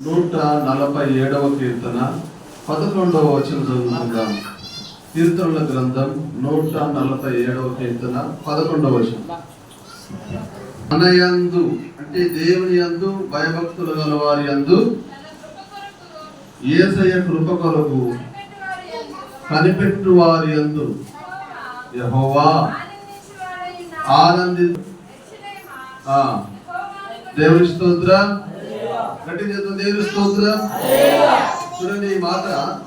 నూట నలభై ఏడవ కీర్తన పదకొండవ వచనం చదువుకుందాం కీర్తనల గ్రంథం నూట నలభై ఏడవ కీర్తన పదకొండవ వచనం. మనయందు అంటే దేవుని యందు భయభక్తులు గల వారి యందు ఏసయ కృప కొరకు కనిపెట్టు వారి యందు యహోవా ఆనంది ఆ, దేవుని స్తోత్ర. గట్టి చేద్దాం దేవుని స్తోత్రం చూడండి ఈ మాట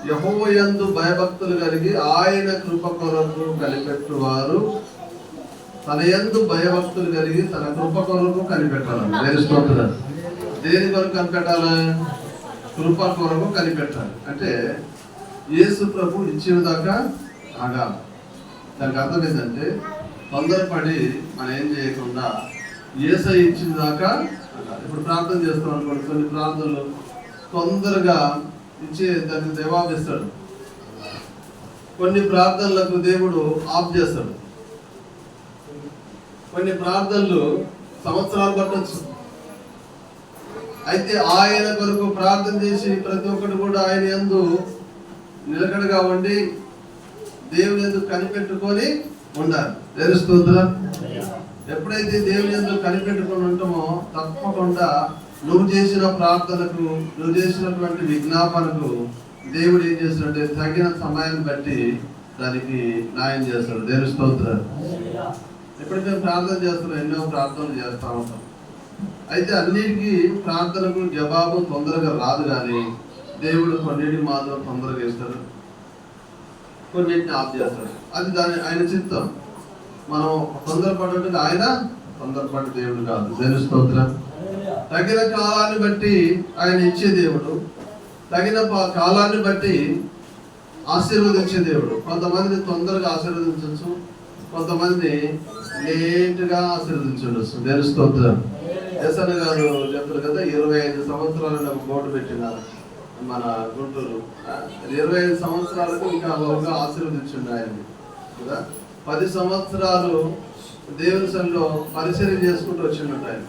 యహోవయందు భయభక్తులు కలిగి ఆయన కృప కొరకు కనిపెట్టు వారు తన ఎందు భయభక్తులు కలిగి తన కృప కొరకు కనిపెట్టాలి. దేవుని స్తోత్రం దేని కొరకు కనిపెట్టాలి? కృప కొరకు కనిపెట్టాలి. అంటే యేసు ప్రభు ఇచ్చిన దాకా ఆగాలి. దానికి అర్థం ఏంటంటే తొందరపడి మనం ఏం చేయకుండా ఏసై ఇచ్చిన దాకా ఇప్పుడు ప్రార్థన చేస్తాం అనుకోండి కొన్ని ప్రార్థనలు తొందరగా ఇచ్చే దాన్ని జవాబిస్తాడు కొన్ని ప్రార్థనలకు దేవుడు ఆఫ్ చేస్తాడు. కొన్ని ప్రార్థనలు సంవత్సరాలు పట్టచ్చు. అయితే ఆయన కొరకు ప్రార్థన చేసి ప్రతి ఒక్కరు కూడా ఆయన ఎందు నిలకడగా ఉండి దేవుని ఎందుకు కనిపెట్టుకొని ఉండాలి. తెలుస్తుందా ఎప్పుడైతే దేవుని ఎందుకు కనిపెట్టుకుని ఉంటామో తప్పకుండా నువ్వు చేసిన ప్రార్థనకు నువ్వు చేసినటువంటి విజ్ఞాపనకు దేవుడు ఏం చేస్తాడంటే తగిన సమయాన్ని బట్టి దానికి న్యాయం చేస్తాడు. దేవుని స్తోత్రాలు ఇప్పుడు మేము ప్రార్థన చేస్తున్నాం ఎన్నో ప్రార్థనలు చేస్తూ ఉంటాం. అయితే అన్నిటికీ ప్రార్థనకు జవాబు తొందరగా రాదు కానీ దేవుడు కొన్నిటి మాత్రం తొందరగా ఇస్తాడు. కొన్నిటిని ఆఫ్ చేస్తాడు. అది దాని ఆయన చిత్తం. మనం తొందరపడేట్టుగా ఆయన తొందరపడే దేవుడు కాదు. దేని స్తోత్రం. తగిన కాలాన్ని బట్టి ఆయన ఇచ్చే దేవుడు. తగిన కాలాన్ని బట్టి ఆశీర్వదించే దేవుడు. కొంతమందిని తొందరగా ఆశీర్వదించవచ్చు. కొంతమంది లేట్గా ఆశీర్వదించవచ్చు. దేని స్తోత్రం. ఎస్ఎన్ గారు చెప్పారు కదా ఇరవై ఐదు సంవత్సరాలు ఒక బోర్డు పెట్టినారు మన గుంటూరు. ఇరవై ఐదు సంవత్సరాలకు ఇంకా ఒక ఆశీర్వదించండి ఆయన్ని. కదా? పది సంవత్సరాలు దేవుని సన్నిలో పరిచయం చేసుకుంటూ వచ్చిండట ఆయన.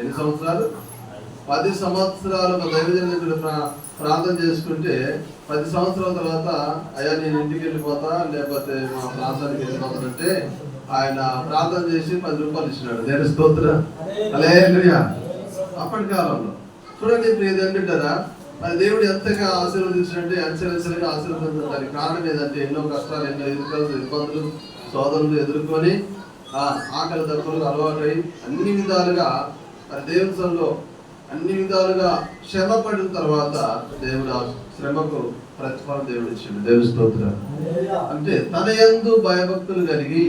ఎన్ని సంవత్సరాలు? పది సంవత్సరాలు ఒక దైవజన దగ్గర ప్రార్థన చేసుకుంటే పది సంవత్సరాల తర్వాత అయ్యా నేను ఇంటికి వెళ్ళిపోతా లేకపోతే మా ప్రాంతానికి వెళ్ళిపోతానంటే ఆయన ప్రార్థన చేసి పది రూపాయలు ఇచ్చినాడు. నేను స్తోత్ర. అలేలుయా అప్పటి కాలంలో. చూడండి ప్రియ ఏంటంటారా మరి దేవుడు ఎంతగా ఆశీర్వదించినట్టే అంచెలంచెలుగా ఆశీర్వదించాలి కారణం ఏదంటే ఎన్నో కష్టాలు ఎన్నో ఇరుకలు ఇబ్బందులు సోదరులు ఎదుర్కొని ఆ ఆకలి దక్కులు అలవాటై అన్ని విధాలుగా మరి దేవుని అన్ని విధాలుగా శ్రమ పడిన తర్వాత దేవుడు ఆ శ్రమకు ప్రతిఫలం దేవుడు ఇచ్చిండు. దేవుని స్తోత్రం. అంటే తన యందు భయభక్తులు కలిగి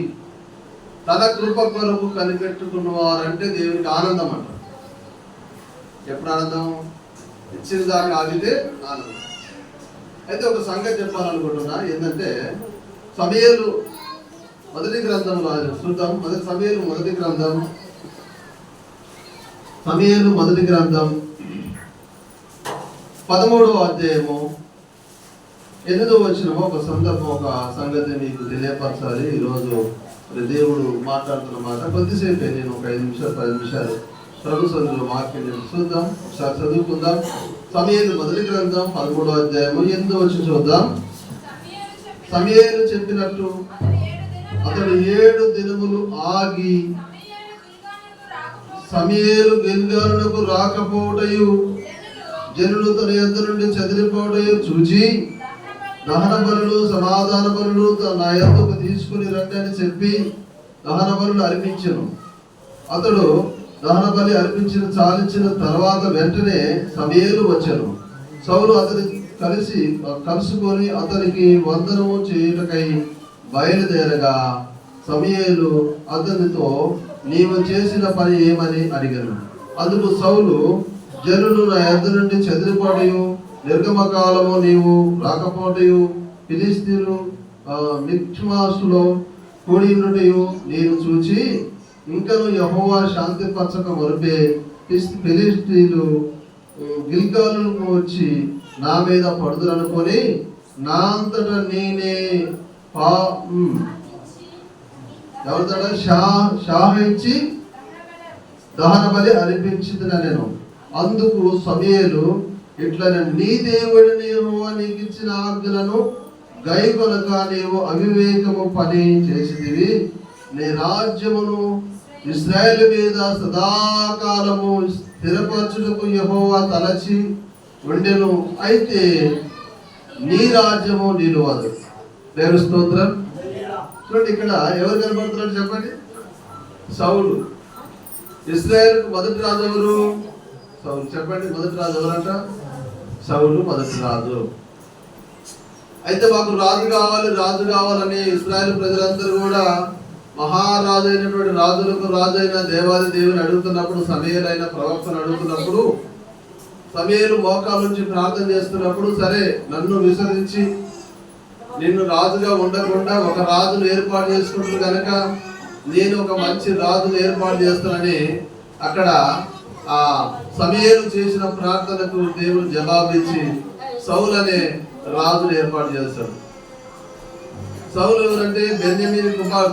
తన కృప కొరకు కనిపెట్టుకున్న వారంటే దేవునికి ఆనందం అంటారు. ఎప్పుడు ఆనందం? ఇచ్చిన దాకా ఆగితే ఆనందం అయితే ఒక సంగతి చెప్పాలనుకుంటున్నా ఏంటంటే సమయలు మొదటి గ్రంథంలో చూద్దాం మొదటి సమయలు మొదటి గ్రంథం సమయలు మొదటి గ్రంథం పదమూడవ అధ్యాయము ఎనిమిదో వచ్చినమో ఒక సందర్భం ఒక సంగతి మీకు తెలియపరచాలి. ఈరోజు దేవుడు మాట్లాడుతున్న మాట కొద్దిసేపే నేను ఒక ఐదు నిమిషాలు పది నిమిషాలు ప్రభు వాక్యం చూద్దాం. ఒకసారి చదువుకుందాం. సమయాలు మొదటి గ్రంథం పదమూడో అధ్యాయము ఎందు వచ్చి చూద్దాం. సమయలు చెప్పినట్టు అతడు ఏడు దినములు ఆగి సమయలు గిల్గానులకు రాకపోవటయు జనులు తన యొద్ద నుండి చెదిరిపోవటయు చూచి దహన బలులు సమాధాన బలులు తన నా యొద్దకు తీసుకుని రండి అని చెప్పి దహన బలులు అర్పించను. అతడు దహన బలి అర్పించిన చాలించిన తర్వాత వెంటనే సమయలు వచ్చాను. సౌలు అతని కలిసి కలుసుకొని అతనికి వందనము చేయుటకై బయలుదేరగా సమయలు అతనితో నీవు చేసిన పని ఏమని అడిగాను. అందుకు సౌలు జనులు నా ఎద్ద నుండి చెదిరిపోటయు నిర్గమకాలము నీవు రాకపోటయు ఫిలిస్తీను ఆ, మిక్మాసులో కూడి ఉండుటయు నేను చూచి ఇంకను యహోవా శాంతిపరచక మొరపే ఫిస్- ఫిలిస్తీన్లు గిల్గాలకు వచ్చి నా మీద పడుదురనుకొని నా అంతట నేనే పా ఎవరితో షా షాహించి దహన బలి అర్పించింది నేను అందుకు సమయలు ఇట్లా నీ దేవుడిని యెహోవా నీకు ఇచ్చిన ఆజ్ఞలను గైకొనక నీవు అవివేకము పని చేసిదివి నీ రాజ్యమును ఇస్రాయేల్ మీద సదాకాలము స్థిరపరచుటకు యహోవా తలచి ఉండెను. అయితే నీ రాజ్యము నిలువదు దేవుని స్తోత్రం. చూడండి ఇక్కడ ఎవరు కనబడుతున్నారు చెప్పండి? సౌలు. ఇస్రాయేల్ మొదటి రాజు ఎవరు? సౌలు. చెప్పండి మొదటి రాజు ఎవరంట? సౌలు మొదటి రాజు. అయితే మాకు రాజు కావాలి రాజు కావాలని ఇస్రాయేల్ ప్రజలందరూ కూడా మహారాజు అయినటువంటి రాజులకు రాజు అయిన దేవాది దేవుని అడుగుతున్నప్పుడు సమయలైన ప్రవక్తను అడుగుతున్నప్పుడు సమయలు మోకాల నుంచి ప్రార్థన చేస్తున్నప్పుడు సరే నన్ను విసరించి నిన్ను రాజుగా ఉండకుండా ఒక రాజును ఏర్పాటు చేసుకుంటూ కనుక నేను ఒక మంచి రాజును ఏర్పాటు చేస్తానని అక్కడ ఆ సమయలు చేసిన ప్రార్థనకు దేవుడు జవాబిచ్చి సౌలు అనే రాజును ఏర్పాటు చేస్తాడు. సౌలు ఎవరంటే బెంజమీన్ కుమార్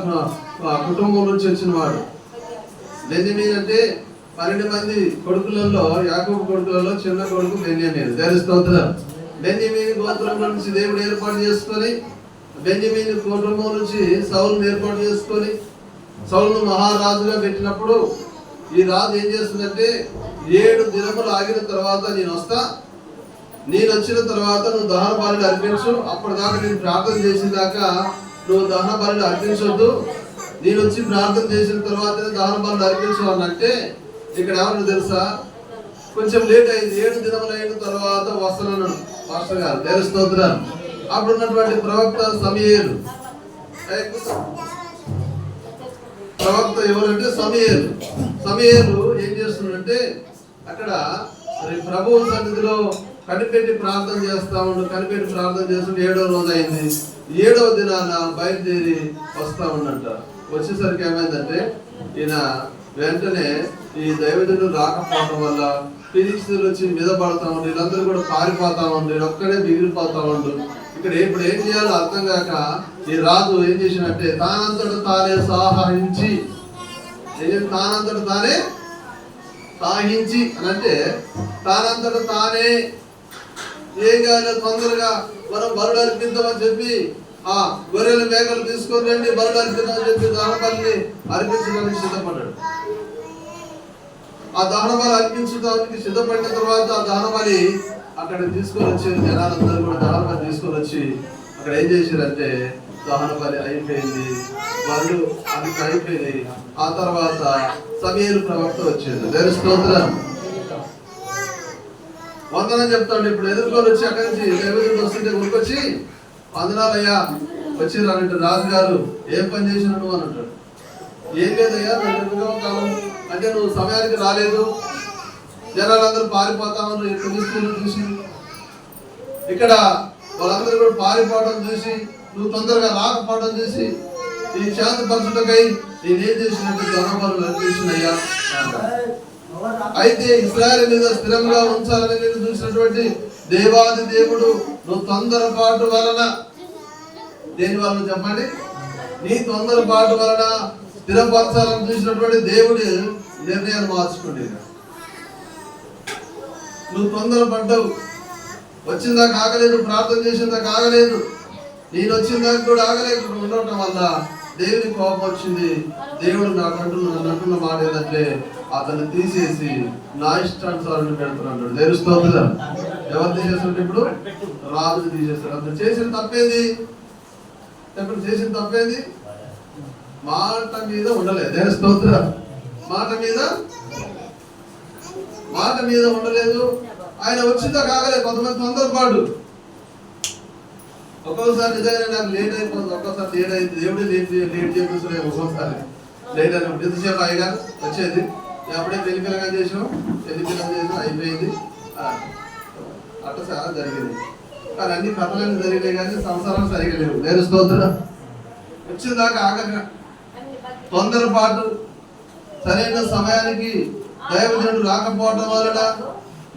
కుటుంబం నుంచి వచ్చిన వాడు. బెంజమీన్ అంటే పన్నెండు మంది కొడుకులలో యాకూబు కొడుకులలో చిన్న కొడుకు బెంజమీన్ దేని స్తోత్రం. బెన్యమీన్ గోత్రం నుంచి దేవుడు ఏర్పాటు చేసుకొని బెంజమీన్ కుటుంబం నుంచి సౌలును ఏర్పాటు చేసుకొని సౌలును మహారాజుగా పెట్టినప్పుడు ఈ రాజు ఏం చేస్తుందంటే ఏడు దినములు ఆగిన తర్వాత నేను వస్తా నేను వచ్చిన తర్వాత నువ్వు దహన బలులు అర్పించు. అప్పటిదాకా నేను ప్రార్థన చేసిన దాకా నువ్వు దహన బలులు అర్పించొద్దు. నేను వచ్చి ప్రార్థన చేసిన తర్వాత దహన బలులు అర్పించు అన్నంటే ఇక్కడ ఎవరు తెలుసా? కొంచెం లేట్ అయింది. ఏడు దినములు అయిన తర్వాత వస్తున్నాను మాస్టర్ గారు దేవ అప్పుడు ఉన్నటువంటి ప్రవక్త సమయలు. ప్రవక్త ఎవరంటే సమయలు. సమయలు ఏం చేస్తున్నాడంటే అక్కడ మరి ప్రభువు సన్నిధిలో కనిపెట్టి ప్రార్థన చేస్తా ఉండు. కనిపెట్టి ప్రార్థన చేస్తుంటే ఏడో రోజు అయింది. ఏడో దినాన బయలుదేరి వస్తా ఉండంట. వచ్చేసరికి ఏమైందంటే ఈయన వెంటనే ఈ దైవజనుడు రాకపోవడం వల్ల ఫిజిక్స్లు వచ్చి మీద పడతా ఉండు వీళ్ళందరూ కూడా పారిపోతా ఉండు ఒక్కడే మిగిలిపోతా ఉండు. ఇక్కడ ఇప్పుడు ఏం చేయాలో అర్థం కాక ఈ రాజు ఏం చేసినట్టే తానంతట తానే సాహించి ఏం తానంతట తానే సాహించి అని అంటే తానంతట తానే ఏం కాదు తొందరగా మనం బరుడు అర్పిద్దామని చెప్పి ఆ గొర్రెల మేకలు తీసుకొని రండి బరుడు అర్పిద్దామని చెప్పి దహనబలిని అర్పించడానికి సిద్ధపడ్డాడు. ఆ దహనబలి అర్పించడానికి సిద్ధపడిన తర్వాత ఆ దహనబలి అక్కడ తీసుకొని వచ్చి జనాలందరూ కూడా దహనబలి తీసుకొని వచ్చి అక్కడ ఏం చేశారంటే దహనబలి అయిపోయింది బరుడు అది అయిపోయింది. ఆ తర్వాత సమీరు ప్రవక్త వచ్చింది. దేని స్తోత్రం. వందనం చెప్తాడు. ఇప్పుడు ఎదుర్కొని వచ్చి అక్కడి నుంచి దైవజనుడు వస్తుంటే ఊరికొచ్చి వందనాలయ్యా వచ్చిర్రానంటే రాజుగారు ఏం పని చేసిన నువ్వు అని అంటాడు. ఏం లేదయ్యా కాలం. అంటే నువ్వు సమయానికి రాలేదు. జనాలందరూ పారిపోతామని ఉన్నారు చూసి ఇక్కడ వాళ్ళందరూ కూడా పారిపోవడం చూసి నువ్వు తొందరగా రాకపోవడం చూసి ఈ శాంతి పరచుటకై నేనేం చేసినట్టు జనాభాలు అర్పించినయ్యా అయితే ఇస్రాయల్ మీద స్థిరంగా ఉంచాలని నేను చూసినటువంటి దేవాది దేవుడు నువ్వు తొందరపాటు వలన దేని వలన చెప్పండి? నీ తొందరపాటు వలన స్థిరపరచాలని చూసినటువంటి దేవుడు నిర్ణయాన్ని మార్చుకోండి నువ్వు తొందరపడ్డావు. వచ్చిందా కాగలేదు ప్రార్థన చేసిందా ఆగలేదు. నేను వచ్చిందాక కూడా ఆగలేకుండా ఉండటం వల్ల దేవుని కోపం వచ్చింది. దేవుడు నాకు అంటున్న అంటున్న మాట ఏంటంటే అతన్ని తీసేసి నా ఇష్టానుసారం పెడుతున్నాడు దేవుని స్తోత్రం? ఎవరు తీసేస్తుంటే ఇప్పుడు? రాజు తీసేస్తాడు. అతను చేసిన తప్పేది? ఇప్పుడు చేసిన తప్పేది? మాట మీద ఉండలేదు. దేవుని మాట మీద? మాట మీద ఉండలేదు. ఆయన వచ్చిందా కాగలేదు. కొంతమంది తొందరపాటు. ఒక్కొక్కసారి నిజంగా నాకు లేట్ అయిపోతుంది. ఒక్కోసారి లేట్ అయింది. దేవుడే లేట్ లేట్ చేపిస్తున్నాయి ఒక్కోసారి లేట్ అయినప్పుడు. ఎంతసేపు ఆయన వచ్చేది. అప్పుడే పెళ్ళి చేసాం పెళ్ళి చేసాం అయిపోయింది. అట్లా చాలా జరిగింది. కానీ అన్ని కథలన్నీ జరిగినాయి కానీ సంసారం సరిగా లేవు. నేను స్తోత్రం వచ్చిందాకా ఆగక తొందరపాటు సరైన సమయానికి దైవజనుడు రాకపోవడం వలన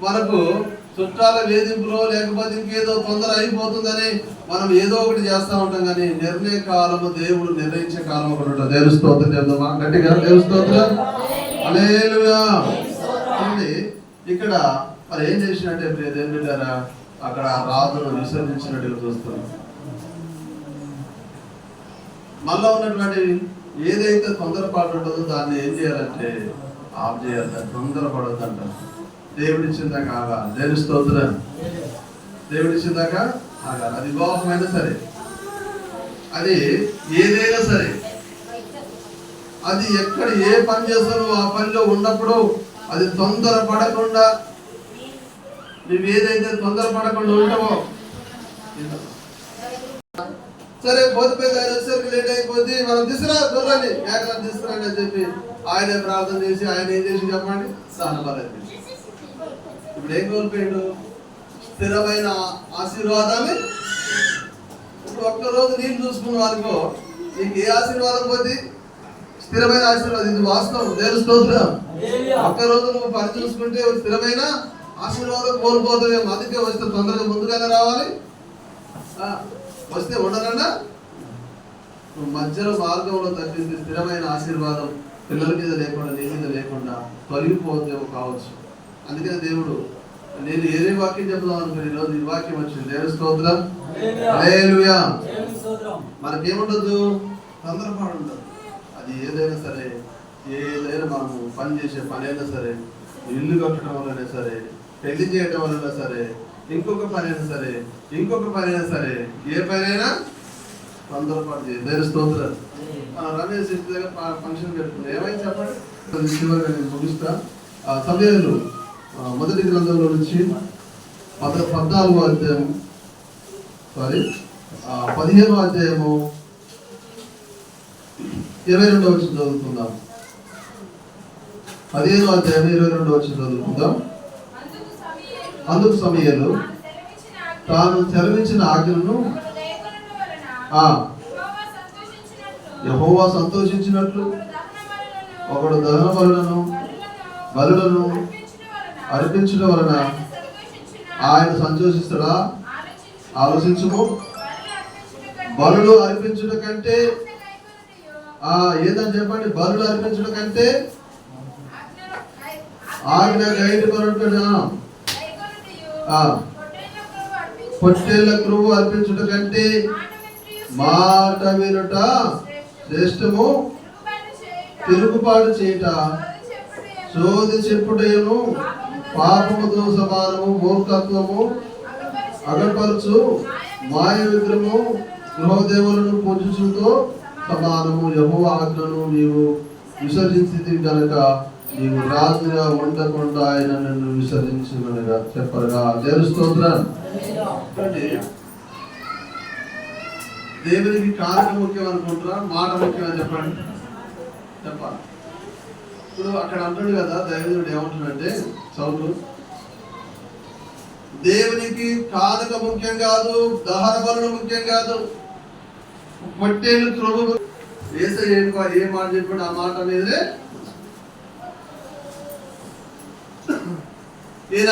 మనకు చుట్టాల వేధింపులో లేకపోతే ఇంకేదో తొందర అయిపోతుందని మనం ఏదో ఒకటి చేస్తూ ఉంటాం కానీ నిర్ణయ కాలము దేవుడు నిర్ణయించే కాలం ఒకటి ఉంటుంది దేవుని స్తోత్రం గట్టిగా? దేవుని స్తోత్రం ఇక్కడ మరి ఏం చేసినట్టే ప్రియ బిడ్డారా? అక్కడ రాజును విసర్జించినట్టుగా చూస్తున్నాం. మళ్ళా ఉన్నటువంటి ఏదైతే తొందరపాటు ఉంటుందో దాన్ని ఏం చేయాలంటే ఆఫ్ చేయాలి. తొందరపడద్దంట. తొందరపడొద్దంట దేవుడిచ్చిందాక ఆగాలి. దేవుని స్తోత్రం. దేవుడిచ్చిందాక ఆగాలి. అది వివాహమైనా సరే. అది ఏదైనా సరే. అది ఎక్కడ ఏ పని చేస్తారో ఆ పనిలో ఉన్నప్పుడు అది తొందర పడకుండా నువ్వు ఏదైతే తొందర పడకుండా ఉంటావో సరే పోతే ఆయన వచ్చేసరికి లేట్ అయిపోద్ది. మనం తీసుకురా దొరని ఏకరాన్ని తీసుకురండి అని చెప్పి ఆయనే ప్రార్థన చేసి ఆయన ఏం చేసి చెప్పండి? స్నానబలం ఇప్పుడు ఏం కోల్పోయాడు? స్థిరమైన ఆశీర్వాదాన్ని ఇప్పుడు ఒక్క రోజు నీళ్ళు చూసుకున్న వాళ్ళకో నీకు ఏ ఆశీర్వాదం పోతే స్థిరమైన ఆశీర్వాదం. ఇది వాస్తవం. దేవుని స్తోత్రం. ఒక్క రోజు నువ్వు పని చూసుకుంటే స్థిరమైన ఆశీర్వాదం కోల్పోతావేమో అందుకే వస్తే తొందరగా ముందుగానే రావాలి. వస్తే ఉండరన్నా నువ్వు మధ్యలో మార్గంలో తప్పింది స్థిరమైన ఆశీర్వాదం పిల్లల మీద లేకుండా నీ మీద లేకుండా తొలగిపోతేమో కావచ్చు. అందుకనే దేవుడు నేను ఏదే వాక్యం చెప్దాం అనుకుని ఈరోజు ఈ వాక్యం వచ్చింది. దేవుని స్తోత్రం. మనకేముండదు? తొందరపాటు ఉండదు. అది ఏదైనా సరే ఏదైనా మనము పని చేసే పని అయినా సరే ఇల్లు కట్టడం వల్లనే సరే పెళ్ళి చేయడం వల్ల సరే ఇంకొక పని అయినా సరే ఇంకొక పని అయినా సరే ఏ పని అయినా తొందరపాటు చేయాలి దేని స్తోత్రం రమేష్ ఇంటి దగ్గర ఫంక్షన్ పెట్టుకున్నాం ఏమైంది చెప్పండి? అది చివరిగా నేను ముగిస్తా. సమయంలో మొదటి గ్రంథంలో నుంచి పద పద్నాలుగో అధ్యాయం సారీ పదిహేనో అధ్యాయము ఇరవై రెండో వచ్చిన చదువుకుందాం. పదిహేను అధ్యాయం ఇరవై రెండో వచ్చిన చదువుకుందాం. అందుకు సమయాలు సమయంలో తాను చరవించిన ఆజ్ఞను యహోవా సంతోషించినట్లు ఒకడు దహన బలులను, బలులను వలన అర్పించడం వలన ఆయన సంతోషిస్తాడా? ఆలోచించుకో. ఆలోచించుము బలులు కంటే బలులు అర్పించుట కంటే ఆజ్ఞ గైకొనుటయు, ఆ ఏదని చెప్పండి? బరులు అర్పించడం కంటే ఆజ్ఞ గైడ్ కొనట్టుగా గైకొనుటయు, పొట్టేళ్ళ క్రువు అర్పించడం కంటే మాట వినుట శ్రేష్టము. తిరుగుబాటు చేయుట, తిరుగుబాటు చెప్పుటేను సోది చెప్పుటయు, పాపముతో సమానము మూర్ఖత్వము అగపరచు, అగపరచు మాయ విగ్రహము గృహదేవులను పూజించుతో సమానము యహో ఆజ్ఞను నీవు విసర్జించింది కనుక నీవు రాజుగా ఉండకుండా ఆయన నన్ను విసర్జించమనగా చెప్పగా దేవుని దేవునికి కారణం ముఖ్యం అనుకుంటారా మాట ముఖ్యం అని చెప్పండి. చెప్పాలి. ఇప్పుడు అక్కడ అంటాడు కదా దైవదేవుడు ఏమంటున్నాడంటే సౌలు దేవునికి కానుక ముఖ్యం కాదు దహన బలు ముఖ్యం కాదు. పొట్టేలు క్రొవ్వు వేసే ఏ ఏ మాట చెప్పాడు ఆ మాట మీదే ఈయన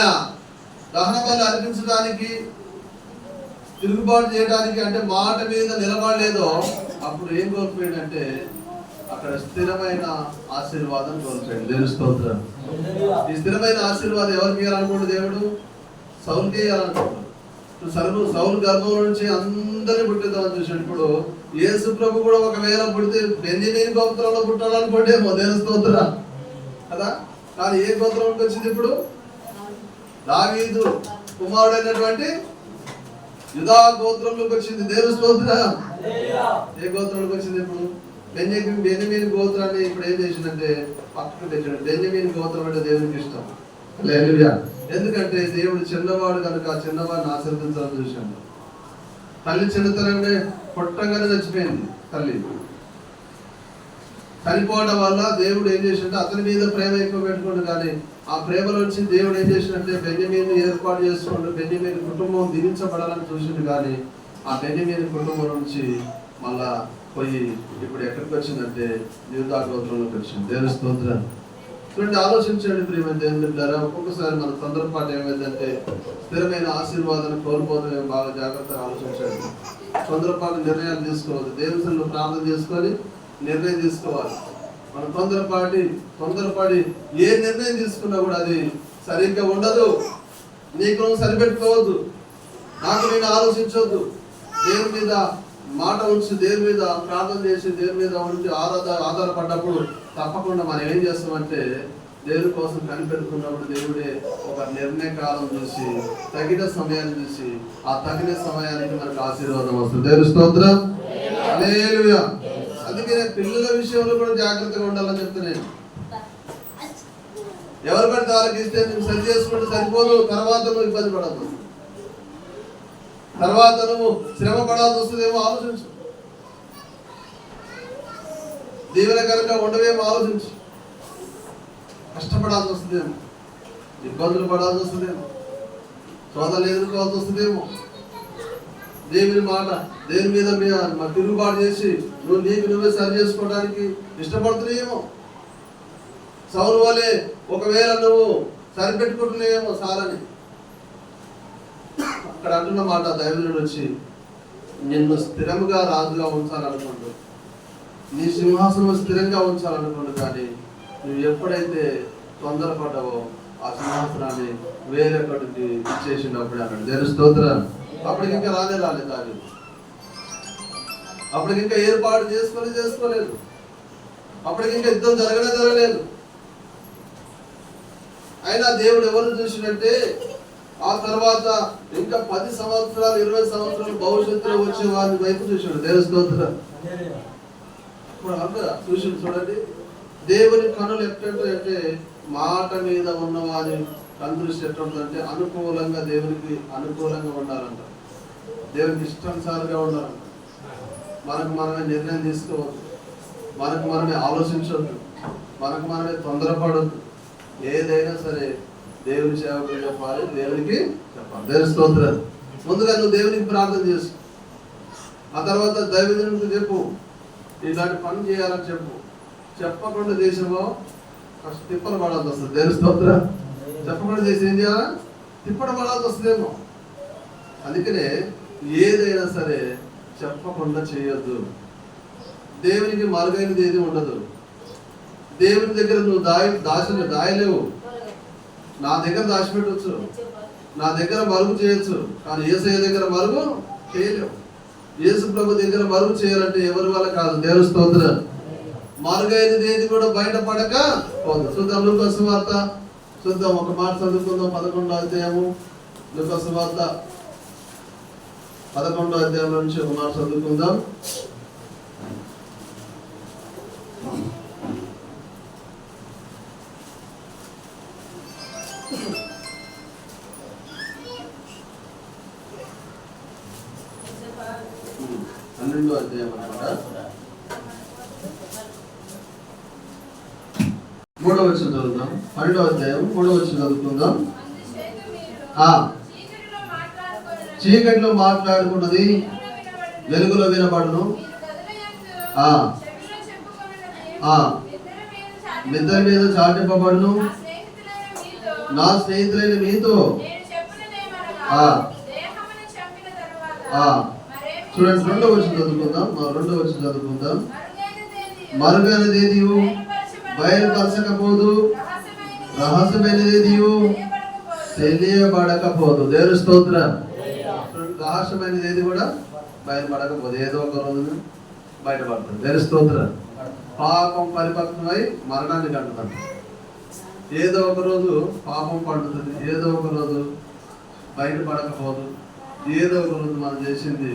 దహన బలు అర్పించడానికి తిరుగుబాటు చేయడానికి అంటే మాట మీద నిలబడలేదో అప్పుడు ఏం కోల్పోయాడంటే అక్కడ స్థిరమైన ఆశీర్వాదం కోల్పోయాడు దేవుని స్తోత్రం. ఈ స్థిరమైన ఆశీర్వాదం ఎవరికి ఇవ్వాలనుకోండి దేవుడు? సౌలుకి ఇవ్వాలనుకుంటాడు ఇప్పుడు సౌలు సౌలు గర్భం నుంచి అందరిని పుట్టిద్దామని చూసాడు ఇప్పుడు యేసు ప్రభు కూడా ఒకవేళ పుడితే బెంజమీన్ గోత్రంలో పుట్టాలనుకోండి దేవుని స్తోత్ర. కదా? కానీ ఏ గోత్రంలోకి వచ్చింది ఇప్పుడు? దావీదు కుమారుడైనటువంటి యుధా గోత్రంలోకి వచ్చింది. దేవుని స్తోత్ర. ఏ గోత్రంలోకి వచ్చింది ఇప్పుడు? బెంజమిన్ బెంజమిన్ గోత్రాన్ని ఇప్పుడు ఏం చేసిందంటే పక్కకు తెచ్చాడు బెంజమిన్ గోత్రం అంటే దేవునికి ఇష్టం. హల్లెలూయా. ఎందుకంటే దేవుడు చిన్నవాడు కనుక ఆ చిన్నవాడిని ఆశీర్వదించాలని చూశాడు. తల్లి చిన్నతనంగా పుట్టంగానే చచ్చిపోయింది తల్లి. చనిపోవడం వల్ల దేవుడు ఏం చేసింటే అతని మీద ప్రేమ ఎక్కువ పెట్టుకోండు కానీ ఆ ప్రేమలో ప్రేమలోంచి దేవుడు ఏం చేసినట్టే బెన్యమీని ఏర్పాటు చేసుకోండి. బెన్యమీని కుటుంబం దీవించబడాలని చూసిండు కానీ ఆ బెన్యమీని కుటుంబం నుంచి మళ్ళా పోయి ఇప్పుడు ఎక్కడికి వచ్చిందంటే యూదా గోత్రంలోకి వచ్చింది. దేవుని స్తోత్రం. చూడండి ఆలోచించండి ప్రియమైన దేవుని బిడ్డారా. ఒక్కొక్కసారి మన తొందరపాటు ఏమైందంటే స్థిరమైన ఆశీర్వాదాన్ని కోల్పోతాం బాగా జాగ్రత్తగా ఆలోచించండి. తొందరపాటు నిర్ణయాలు తీసుకోవద్దు. దేవుని ప్రార్థన చేసుకొని నిర్ణయం తీసుకోవాలి. మనం తొందరపాటి తొందరపడి ఏ నిర్ణయం తీసుకున్నా కూడా అది సరిగ్గా ఉండదు. నీకు సరిపెట్టుకోవద్దు. నాకు నేను ఆలోచించవద్దు దేవుని మీద మాట ఉంచి దేని మీద ప్రార్థన చేసి దేని మీద ఉంచి ఆధార ఆధారపడ్డప్పుడు తప్పకుండా మనం ఏం చేస్తామంటే దేవుడి కోసం కనిపెట్టుకున్నప్పుడు దేవుడే ఒక నిర్ణయ కాలం చూసి తగిన సమయాన్ని చూసి ఆ తగిన సమయానికి మనకు ఆశీర్వాదం వస్తుంది. దేవుని స్తోత్రం. అందుకే నేను పిల్లల విషయంలో కూడా జాగ్రత్తగా ఉండాలని చెప్తున్నాను. ఎవరు పెడితే వాళ్ళకి ఇస్తే నువ్వు సరి చేసుకుంటే సరిపోదు తర్వాత నువ్వు ఇబ్బంది పడద్దు. తర్వాత నువ్వు శ్రమ పడాల్సి వస్తుందేమో ఆలోచించు. దీవెనకరంగా ఉండవేమో ఆలోచించు. కష్టపడాల్సి వస్తుందేమో. ఇబ్బందులు పడాల్సి వస్తుందేమో. సోదరులు ఎదుర్కోవాల్సి వస్తుందేమో. దేవుని మాట దేని మీద మీ మా తిరుగుబాటు చేసి నువ్వు నీకు నువ్వే సరి చేసుకోవడానికి ఇష్టపడుతున్నాయేమో. సౌరు వలె ఒకవేళ నువ్వు సరిపెట్టుకుంటున్నాయేమో సారని. అక్కడ అంటున్న మాట దైవజనుడు వచ్చి నిన్ను స్థిరముగా రాజుగా ఉంచాలనుకోండు. నీ సింహాసనం స్థిరంగా ఉంచాలనుకోండు కానీ నువ్వు ఎప్పుడైతే తొందరపడ్డావో ఆ సింహాసనాన్ని వేరొకటికి ఇచ్చేసినప్పుడు అన్నాడు. దేని స్తోత్రం అప్పటికి ఇంకా రాలే రాలే దాని అప్పటికి ఇంకా ఏర్పాటు చేసుకొని చేసుకోలేదు. అప్పటికి ఇంకా యుద్ధం జరగనే జరగలేదు. అయినా దేవుడు ఎవరు చూసినట్టే ఆ తర్వాత ఇంకా పది సంవత్సరాలు ఇరవై సంవత్సరాలు భవిష్యత్తులో వచ్చే వారి వైపు చూశాడు. దేవస్తోత్ర ఇప్పుడు అందరూ చూసి చూడండి. దేవుని కనులు ఎట్లంటే మాట మీద ఉన్న వారి కనుదృష్టి ఎట్లుంటుందంటే అనుకూలంగా దేవునికి అనుకూలంగా ఉండాలంట. దేవునికి ఇష్టానుసారంగా ఉండాలంట. మనకు మనమే నిర్ణయం తీసుకోవద్దు. మనకు మనమే ఆలోచించవద్దు మనకు మనమే తొందరపడద్దు. ఏదైనా సరే దేవుని సేవకులు చెప్పాలి దేవునికి చెప్పాలి. దేవుని స్తోత్రం ముందుగా నువ్వు దేవునికి ప్రార్థన చేసు ఆ తర్వాత దైవజనుడికి చెప్పు. ఇలాంటి పని చేయాలని చెప్పు. చెప్పకుండా దేశంలో ఫస్ట్ తిప్పలు పడాల్సి వస్తుంది. దేవుని స్తోత్రం చెప్పకుండా చేసి ఏం చేయాలా? తిప్పడం పడాల్సి వస్తుందేమో. అందుకనే ఏదైనా సరే చెప్పకుండా చేయొద్దు. దేవునికి మరుగైనది ఏది ఉండదు. దేవుని దగ్గర నువ్వు దాయి దాచిన దాయలేవు. నా దగ్గర దాచిపెట్టవచ్చు నా దగ్గర మరుగు చేయొచ్చు. కానీ ఏసయ్య దగ్గర మరుగు చేయలేవు. యేసు ప్రభు దగ్గర మరుగు చేయాలంటే ఎవరి వల్ల కాదు? దేవుని స్తోత్రం. మరుగైనది ఏది కూడా బయటపడక పోదు. చూద్దాం లూకస్ వార్త. చూద్దాం ఒక మాట చదువుకుందాం. పదకొండో అధ్యాయము. లూకస్ వార్త. పదకొండో అధ్యాయం నుంచి ఒక మాట చదువుకుందాం. పన్నెండో అధ్యాయం అనమాట మూడో వచ్చిన చదువుదాం. పన్నెండో అధ్యాయం మూడో వచ్చిన చదువుకుందాం. చీకటిలో చీకట్లో మాట్లాడుకున్నది వెలుగులో వినబడును. నిద్ర మీద చాటింపబడును. చాటింపబడును నా స్నేహితులైన మీతో నా స్నేహితులైన మీతో. నేను చెప్పునదేమనగా, ఆ. దేహమును చంపిన తరువాత ఆ. మరేమి చూడండి రెండో వచ్చిన చదువుకుందాం. మా రెండో వచ్చిన చదువుకుందాం. మరుగైనదేదియు, మరుగైనదేది బయలుపరచకపోదు. రహస్యమైనది రహస్యమైనదేది తెలియబడకపోదు. తెలియబడకపోదు. దేవుని స్తోత్రం రహస్యమైనది ఏది కూడా బయటపడకపోదు ఏదో ఒక రోజు బయటపడుతుంది దేవుని స్తోత్రం పాపం పరిపక్వమై మరణాన్ని కంటుతుంది ఏదో ఒక రోజు పాపం పండుతుంది ఏదో ఒక రోజు బయటపడకపోదు ఏదో ఒక రోజు మనం చేసింది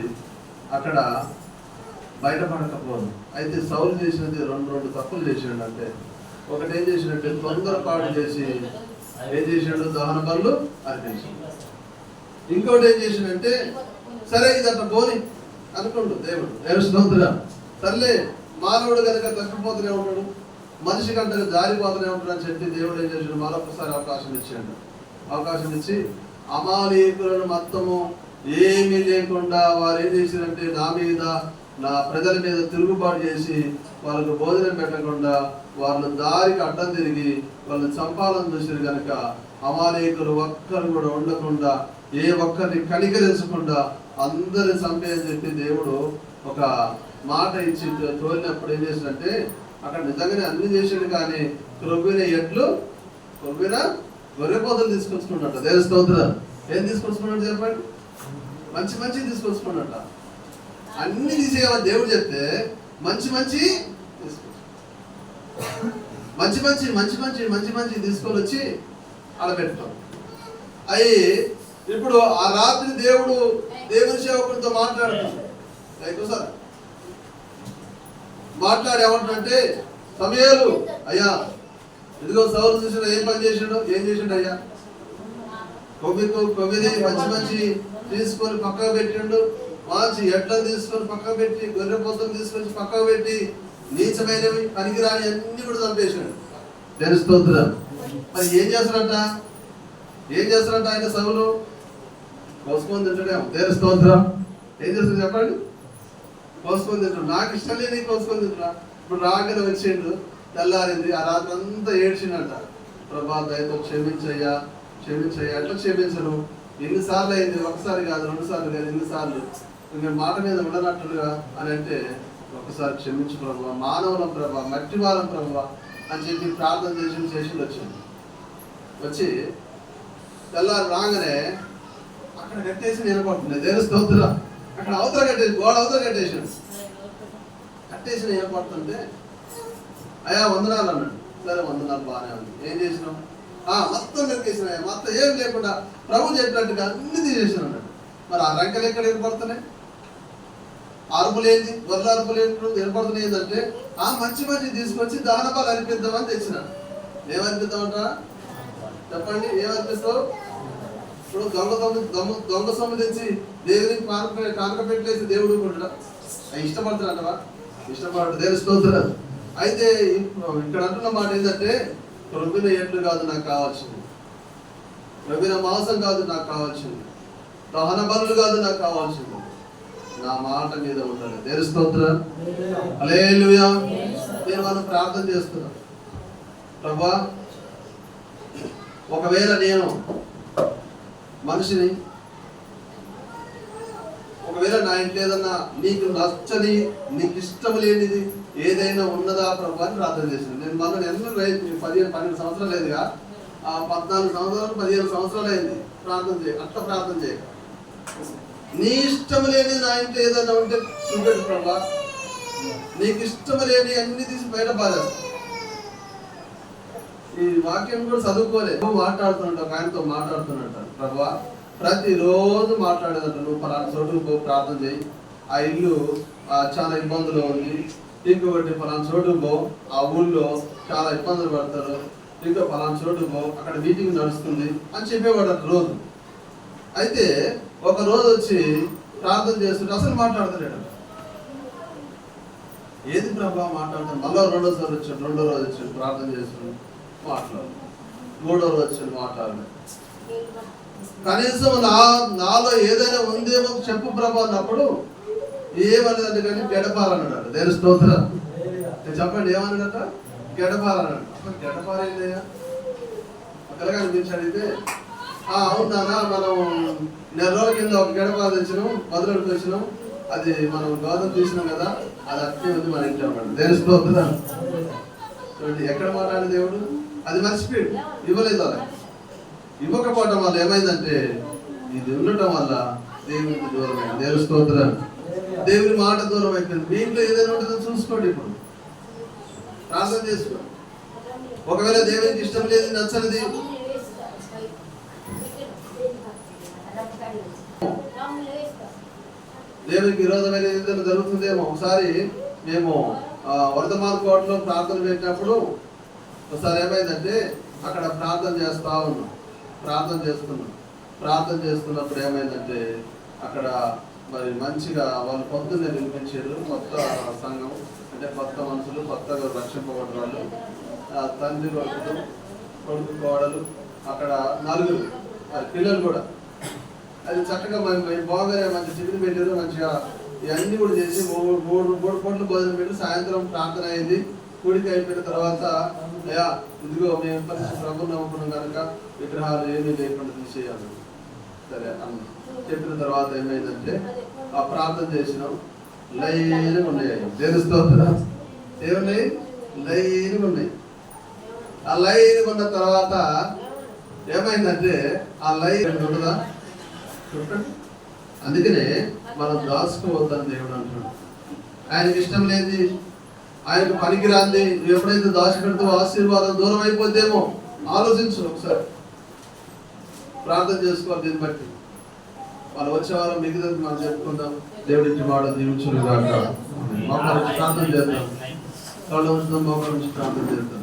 అక్కడ బయటపడకపోదు. అయితే సౌలు చేసినది రెండు రెండు తప్పులు చేసాడు అంటే ఒకటి ఏం చేసినట్టే తొందరపాటు చేసి ఏం చేసిండు? దహన బళ్ళు అర్పించాడు. ఇంకోటి ఏం చేసిండంటే సరే ఇది అట్లా పోని అనుకోండు దేవుడు. దేవుడు సర్లే మానవుడు కనుక తప్పిపోతూనే ఉంటాడు. మనిషి కంటే జారిపోతూనే ఉంటుందని చెప్పి దేవుడు ఏం చేసాడు మరొకసారి అవకాశం ఇచ్చాడు. అవకాశం ఇచ్చి అమాలీకులను మొత్తము ఏమీ లేకుండా వారు ఏం చేశారంటే నా మీద నా ప్రజల మీద తిరుగుబాటు చేసి వాళ్ళకు భోజనం పెట్టకుండా వాళ్ళ దారికి అడ్డం తిరిగి వాళ్ళని చంపాలని చూసారు కనుక అమాలేకులు ఒక్కరు కూడా ఉండకుండా ఏ ఒక్కరిని కనికరించకుండా అందరిని చంపేయని చెప్పి దేవుడు ఒక మాట ఇచ్చి తోలినప్పుడు ఏం చేసినట్టే అక్కడ నిజంగానే అన్ని చేశాడు కానీ క్రొవ్విన ఎట్లు క్రొవ్విన గొర్రెపోతలు తీసుకొచ్చుకున్నట్ట దేవ స్తోత్రం ఏం తీసుకొచ్చుకున్నాడు చెప్పండి? మంచి మంచి తీసుకొచ్చుకున్నట్ట అన్ని తీసేయాలని దేవుడు చెప్తే మంచి మంచి మంచి మంచి మంచి మంచి మంచి మంచి తీసుకొని వచ్చి అలా పెట్టుకోం ఇప్పుడు ఆ రాత్రి దేవుడు దేవుని సేవకుడితో మాట్లాడుతున్నాడు సార్ మాట్లాడి ఏమంటుంటే సమయాలు అయ్యా ఇదిగో సౌలు చూసిన ఏం పని చేసాడు ఏం చేసాడు అయ్యా? కొవ్వితో కొవ్విది మంచి మంచి తీసుకొని పక్కకు పెట్టిండు మంచి ఎడ్లను తీసుకొని పక్కకు పెట్టి గొర్రె పొత్తులు తీసుకొని పక్కకు పెట్టి నీచమైనవి పనికిరాని అన్ని కూడా చంపేసాడు. నేను స్తోత్రం. మరి ఏం చేస్తారంట ఏం చేస్తారంట ఆయన సభలు కోసుకొని తింటాడేమో. దేని స్తోత్రం. ఏం చేస్తారు చెప్పండి? కోసుకొని తింటాడు నాకు ఇష్టం లేని కోసుకొని తింటున్నా. ఇప్పుడు రాగానే వచ్చిండు తెల్లారింది ఆ రాత్రి అంతా ఏడ్చిండట. ప్రభా దయతో క్షమించయ్యా క్షమించయ్యా అట్లా క్షమించను. ఎన్నిసార్లు అయింది? ఒకసారి కాదు రెండు సార్లు కాదు ఎన్నిసార్లు? నేను మాట మీద ఉండనట్టుగా అని అంటే ఒకసారి క్షమించు ప్రభా. మానవులం ప్రభా మట్టి వారం ప్రభా అని చెప్పి ప్రార్థన చేసి చేసి వచ్చింది వచ్చి తెల్లారి రాగానే అక్కడ కట్టేసి నిలబడుతుంది. దేని స్తోత్రం. అక్కడ అవతల కట్టేసి గోడ అవతల కట్టేసాడు ఏం పడుతుంటే అయ్యా వందనాలు అన్నాడు. సరే వందనాలు బాగానే ఉంది. ఏం చేసినావు? ఆ మొత్తం నరికేసిన మొత్తం ఏం లేకుండా ప్రభు చెప్పినట్టుగా అన్ని తీసేసిన అన్నాడు. మరి ఆ రంకలు ఎక్కడ ఏర్పడుతున్నాయి? అరుపులు ఏంది గొర్రెల అరుపులు ఏంటి ఏర్పడుతున్నాయి ఏంటంటే ఆ మంచి మంచి తీసుకొచ్చి దానపాలు అనిపిద్దామని తెచ్చినాడు. ఏమనిపిద్దామంటారా చెప్పండి ఏమనిపిస్తావు ఇప్పుడు దొంగ సొమ్ము దొంగ దొంగ సొమ్ము తెచ్చి దేవుని కానుక కానుక పెట్టేసి దేవుడు కూడా ఇష్టపడతాడంటవా ఇష్టపడడు దేవుని స్తోత్రం అయితే ఇక్కడ అంటున్న మాట ఏంటంటే రొబ్బిన ఎట్లు కాదు నాకు కావాల్సింది. రొబ్బిన మాంసం కాదు నాకు కావాల్సింది. దహన బరులు కాదు నాకు కావాల్సింది. నా మాట మీద ఉండాలి దేవుని స్తోత్రం హల్లెలూయా. నేను మనం ప్రార్థన చేస్తున్నాం. ప్రభా ఒకవేళ నేను మనిషిని ఒకవేళ నా ఇంట్లో ఏదన్నా నీకు నచ్చని నీకు ఇష్టం లేనిది ఏదైనా ఉన్నదా ప్రభు అని ప్రార్థన చేసింది నేను మన ఎన్నో రైతు పదిహేను పన్నెండు సంవత్సరాలు లేదుగా ఆ పద్నాలుగు సంవత్సరాలు పదిహేను సంవత్సరాలు అయింది ప్రార్థన చేయ అట్లా ప్రార్థన చేయ. నీ ఇష్టం లేని నా ఇంట్లో ఏదైనా ఉంటే చూపెట్టు ప్రభా. నీకు ఇష్టం లేని అన్ని తీసి బయట బాధేస్తాను ఈ వాక్యం కూడా చదువుకోలేదు. నువ్వు మాట్లాడుతున్నట్టు ఒక ఆయనతో మాట్లాడుతున్నట్ట. ప్రభా ప్రతిరోజు మాట్లాడేదంట నువ్వు పలానా చోటుకు పో ప్రార్థన చేయి. ఆ ఇల్లు చాలా ఇబ్బందులు ఉంది. ఇంకొకటి పలానా చోటుకు పో. ఆ ఊళ్ళో చాలా ఇబ్బందులు పడతారు. ఇంకో పలానా చోటుకు పో. అక్కడ మీటింగ్ నడుస్తుంది అని చెప్పేవాడు రోజు. అయితే ఒక రోజు వచ్చి ప్రార్థన చేస్తుంటే అసలు మాట్లాడతలేడు. ఏది ప్రభా మాట్లాడతాను మళ్ళీ రెండోసారి వచ్చాడు రెండో రోజు వచ్చాడు ప్రార్థన చేస్తున్నాడు. మాట్లాడు మూడో రోజు వచ్చాడు మాట్లాడు కనీసం నా నాలో ఏదైనా ఉందేమో చెప్పు ప్రభా అన్నప్పుడు ఏమన్నదంటే కానీ గడపాలన్నాడు. దేని స్తోత్రం. చెప్పండి ఏమన్నాడట? గడపాలన్నాడు. అప్పుడు గడపాలేదయ్యా. ఒకలాగా అనిపించి అడిగితే ఆ అవునానా మనం నెల రోజుల కింద ఒక గడప తెచ్చినాం మొదలెడుకు వచ్చినాం అది మనం గోధుమ తీసినాం కదా అది అట్లే ఉంది మన ఇంట్లో. దేని స్తోత్రం. చూడండి ఎక్కడ మాట్లాడే దేవుడు? అది మర్చిపోయాడు. ఇవ్వలేదు అలా ఇవ్వకపోవడం వల్ల ఏమైందంటే ఇది ఉండటం వల్ల దేవునికి దూరం అయింది దేవుని స్తోత్రం దేవుని మాట దూరం అయిపోయింది. మీ ఇంట్లో ఏదైనా ఉంటుందో చూసుకోండి ఇప్పుడు. ప్రార్థన చేసుకోండి. ఒకవేళ దేవునికి ఇష్టం లేదు నచ్చనిది. దేవునికి విరోధమైన ఏదైనా జరుగుతుందేమో? ఒకసారి మేము ఆ, కోటలో ప్రార్థన పెట్టినప్పుడు ఒకసారి ఏమైందంటే అక్కడ ప్రార్థన చేస్తూ ఉన్నాం. ప్రార్థన చేస్తున్నాం. ప్రార్థన చేస్తున్నప్పుడు ఏమైందంటే అక్కడ మరి మంచిగా వాళ్ళు పొద్దున్నే వినిపించారు. కొత్త సంఘం అంటే కొత్త మనుషులు కొత్తగా రక్షింపబడిన వాళ్ళు తండ్రి కొడుకులు కొడుకు కోడలు అక్కడ నలుగురు పిల్లలు కూడా. అది చక్కగా మరి బాగానే మంచి టిఫిన్ పెట్టారు మంచిగా ఇవన్నీ కూడా చేసి మూడు మూడు మూడు పూటలు భోజనం పెట్టి సాయంత్రం ప్రార్థన అయింది. కూడికి అయిపోయిన తర్వాత అయ్యా ఇదిగో మేము పరిస్థితి నమ్ముకున్నాం కనుక విగ్రహాలు ఏమీ లేకుండా తీసేయాలి. సరే అన్న చెప్పిన తర్వాత ఏమైందంటే ఆ ప్రార్థన చేసినాం. లైన్గా ఉన్నాయి. దేని స్తోత్రం. ఏమున్నాయి? లైన్గా ఉన్నాయి. ఆ లైన్గా ఉన్న తర్వాత ఏమైందంటే ఆ లైన్ ఉంటుందా? చూడండి. అందుకనే మనం దాచుకోవద్దని దేవుడు అంటున్నాడు. ఆయనకి ఇష్టం లేదు. ఆయనకు పనికిరాంది. నువ్వు ఎప్పుడైతే దాచిపెడతావో ఆశీర్వాదం దూరం అయిపోద్దేమో? ఆలోచించు ఒకసారి. ప్రార్థన చేసుకోవాలి దీన్ని బట్టి. వాళ్ళు వచ్చే వారం మిగతాది మనం చెప్పుకుందాం. దేవుడి నుంచి మాట దీవించులు కాక నుంచి ప్రార్థన చేద్దాం. కళ్ళు ఉంచుదాం మొక్కల నుంచి ప్రార్థన చేద్దాం.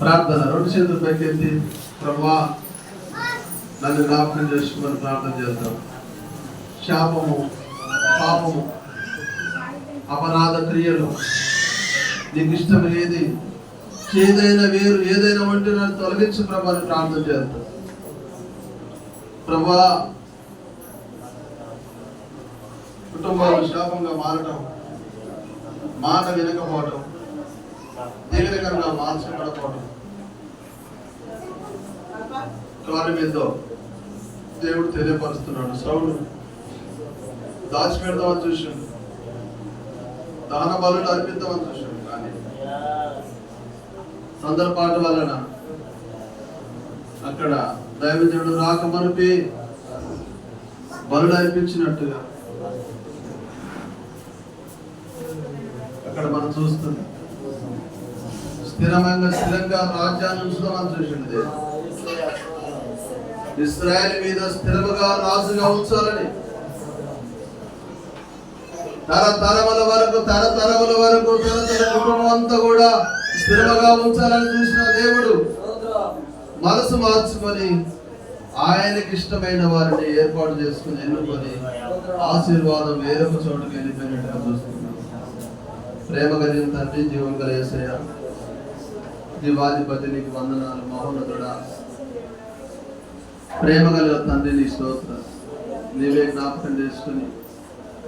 ప్రార్థన. రెండు చేతులు పైకెత్తి ప్రభా నన్ను జ్ఞాపకం చేసుకుని ప్రార్థన చేద్దాం. శాపము పాపము అపరాధ క్రియలు. నీకు ఇష్టం ఏది ఏదైనా వేరు ఏదైనా ఉంటే నన్ను తొలగించు ప్రభా ప్రార్థన చేద్దాం ప్రభా కుటుంబాలు శాపంగా మారటం మాట వినకపోవటం దీవెనకరంగా మార్చబడకపోవటం. కారణం ఏదో దేవుడు తెలియపరుస్తున్నాడు. సౌడు దాచిపెడదామని చూసాడు దాన బలు అర్పిద్దామని చూసాడు కానీ. సందర్భాట వలన అక్కడ దైవజనుడు రాక మనిపి అర్పించినట్టుగా అక్కడ మనం చూస్తుంది స్థిరమైన స్థిరంగా రాజ్యాన్ని ఉంచుదామని చూసింది. ఇస్రాయల్ మీద స్థిరముగా రాజుగా ఉంచాలని తరతరముల వరకు తరతరముల వరకు తన తన కుటుంబం అంతా కూడా స్థిరముగా ఉంచాలని చూసిన దేవుడు మనసు మార్చుకొని ఆయనకి ఇష్టమైన వారిని ఏర్పాటు చేసుకుని ఎన్నుకొని ఆశీర్వాదం వేరొక చోటుకి వెళ్ళిపోయినట్టుగా చూస్తున్నాం. ప్రేమ కలిగిన తండ్రి జీవం కలిగేసయ్య దివాధిపతి నీకు వందనాలు మహోన్నతుడా. ప్రేమ కలిగిన తండ్రి నీ స్తోత్ర. నీవే జ్ఞాపకం చేసుకుని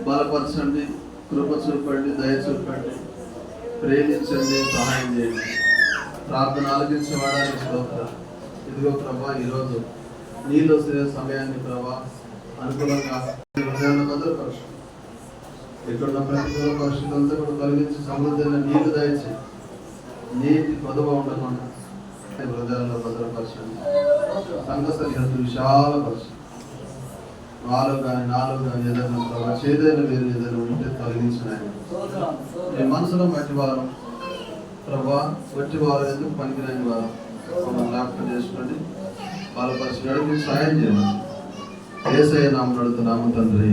బలపరచండి కృప చూపండి దయ చూపండి ప్రేమించండి సహాయం చేయండి. ప్రార్థన ఆలకించేవాడానికి స్తోత్ర. ఇదిగో ప్రభా ఈరోజు నీళ్ళు వస్తే సమయాన్ని ప్రభా అనుకూలంగా హృదయాన్ని భద్రపరచు. ఇక్కడ ఉన్న ప్రతికూల పరిస్థితులంతా కూడా కలిగించి సమృద్ధమైన నీళ్ళు దయచి నీటి పొదవ ఉండకుండా నీ హృదయాల్లో భద్రపరచండి. సంఘ సరిహద్దు విశాలపరచు నాలో కానీ నాలో కానీ ఏదైనా ప్రభావ చేదైన వేరు ఏదైనా ఉంటే తొలగించిన మీ మనసులో మట్టి వారం ప్రభా మట్టి వారు ఎందుకు పనికిరాని వారు? మమ్మల్ని జ్ఞాపకం చేసుకోండి. వాళ్ళ పరిస్థితి నడిపి సాయం చేయండి. ఏసఐ నామడుతున్నాము తండ్రి.